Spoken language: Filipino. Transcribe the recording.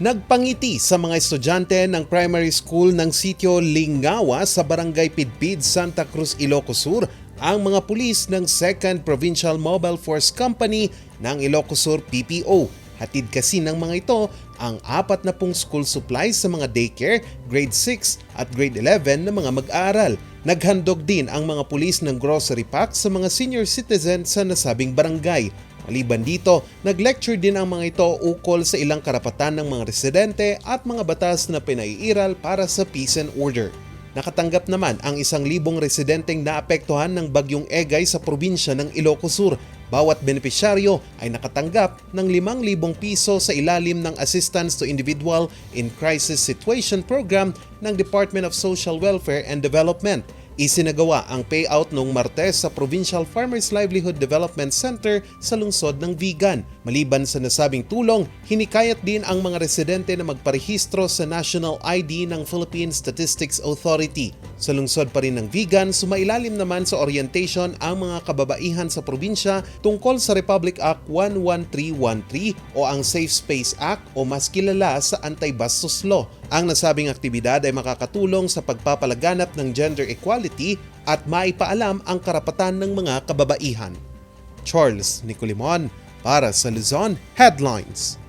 Nagpangiti sa mga estudyante ng primary school ng sitio Lingawa sa Barangay Pidpid, Santa Cruz, Ilocos Sur ang mga pulis ng 2nd Provincial Mobile Force Company ng Ilocos Sur PPO. Hatid kasi ng mga ito ang apat na pong school supplies sa mga daycare, grade 6 at grade 11 na mga mag-aaral. Naghandog din ang mga pulis ng grocery pack sa mga senior citizens sa nasabing barangay. Maliban dito, nag-lecture din ang mga ito ukol sa ilang karapatan ng mga residente at mga batas na pinaiiral para sa peace and order. Nakatanggap naman ang isang libong residenteng naapektuhan ng bagyong Egay sa probinsya ng Ilocos Sur. Bawat benepisyaryo ay nakatanggap ng 5,000 piso sa ilalim ng Assistance to Individual in Crisis Situation Program ng Department of Social Welfare and Development. Isinagawa ang payout noong Martes sa Provincial Farmers Livelihood Development Center sa lungsod ng Vigan. Maliban sa nasabing tulong, hinikayat din ang mga residente na magparehistro sa National ID ng Philippine Statistics Authority. Sa lungsod pa rin ng Vigan, sumailalim naman sa orientation ang mga kababaihan sa probinsya tungkol sa Republic Act 11313 o ang Safe Space Act o mas kilala sa Anti-Bastos Law. Ang nasabing aktibidad ay makakatulong sa pagpapalaganap ng gender equality at maipaalam ang karapatan ng mga kababaihan. Charles Nicolimon para sa Luzon Headlines.